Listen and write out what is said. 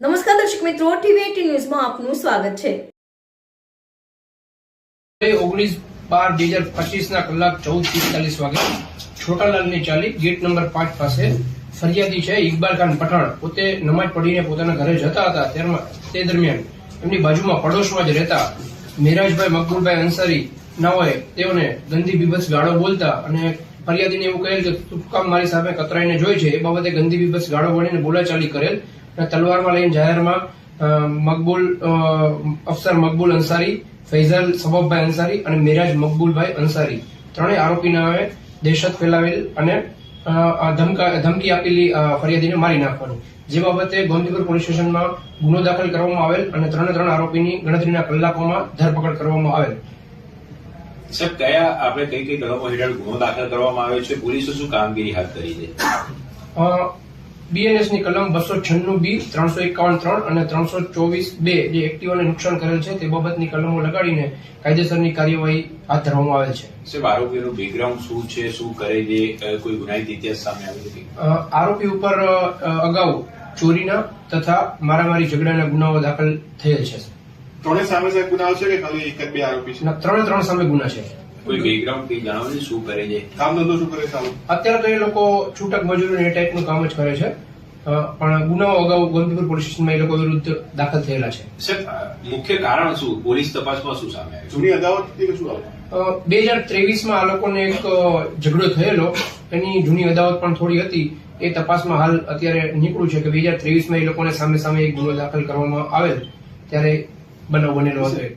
નમસ્કાર દર્શક મિત્રો, ટીવી એટી ન્યૂઝમાં આપનું સ્વાગત છે. ઓગણીસ બાર બે હજાર પચીસ ના કલાક ચૌદ પિસ્તાલીસ વાગે છોટાલાલની ચાલી ગેટ નંબર પાંચ પાસે ફરિયાદી છે ઇકબાલ ખાન પઠાણ. પોતે નમાજ પડીને પોતાના ઘરે જતા હતા. ત્યારમાં તે દરમિયાન એમની બાજુમાં પડોશમાં જ રહેતા મિરાજભાઈ મકબૂલભાઈ અંસારી ના હોય તેઓને ગંદી બીભત્સ ગાળો બોલતા અને ફરિયાદીને એવું કહેલ કે તું મારી સામે કતરાઈને જોઈ છે. એ બાબતે ગંદી બીભત્સ ગાળો બોલીને બોલાચાલી કરેલ તલવારમાં લઈને જાહેરમાં મકબુલ અફસર મકબૂલ અંસારી ફૈઝલ સબબભાઈ અંસારી અને મિરાજ મકબૂલભાઈ અંસારી. ત્રણેય આરોપી નામે દહેશત ફેલાવેલ અને ધમકા ધમકી આપેલી ફરિયાદીને મારી નાખવાની. જે બાબતે ગોમતીપુર પોલીસ સ્ટેશનમાં ગુનો દાખલ કરવામાં આવેલ અને ત્રણે ત્રણ આરોપીની ગણતરીના કલાકોમાં ધરપકડ કરવામાં આવેલ. સાહેબ કયા આપણે કઈ કઈ કલમો હેઠળ ગુનો દાખલ કરવામાં આવ્યો છે? પોલીસે શું કામગીરી હાથ કરી છે? બીએનએસની કલમ બસો છન્નું બી ત્રણસો એકાવન ત્રણ અને ત્રણસો ચોવીસ બે જે એક્ટિવાને નુકસાન કરેલ છે તે બાબતની કલમો લગાડીને કાયદેસરની કાર્યવાહી હાથ ધરવામાં આવેલ છે. સાહેબ આરોપીનું બેકગ્રાઉન્ડ શું છે શું કરે છે? કોઈ ગુનાહિત ઇતિહાસ સામે આવ્યો આરોપી ઉપર અગાઉ ચોરીના તથા મારામારી ઝઘડાના ગુનાઓ દાખલ થયેલ છે ત્રણે સામે ગુનાઓ છે કે ખાલી એક જ બે આરોપી છે? ત્રણે ત્રણ સામે ગુના છે. કોઈ બેકગ્રાઉન્ડ કઈ જણાવો ને શું કરે છે? કામ ધંધો શું કરે સામે અત્યારે તો એ લોકો છૂટક મજૂરી એ ટાઈપનું કામ જ કરે છે. પણ ગુનાઓ અગાઉ ગોમતીપુર પોલીસ સ્ટેશનમાં એ લોકો વિરુદ્ધ દાખલ થયેલા છે. સાહેબ મુખ્ય કારણ શું? પોલીસ તપાસમાં શું સામે આવ્યું? જૂની અદાવત શું આવું? બે હજાર ત્રેવીસમાં આ લોકોને એક ઝઘડો થયેલો. એની જૂની અદાવત પણ થોડી હતી. એ તપાસમાં હાલ અત્યારે નીકળ્યું છે કે બે હજાર ત્રેવીસમાં એ લોકોને સામે સામે એક ગુનો દાખલ કરવામાં આવેલ. ત્યારે બનાવ બનેલો હતો.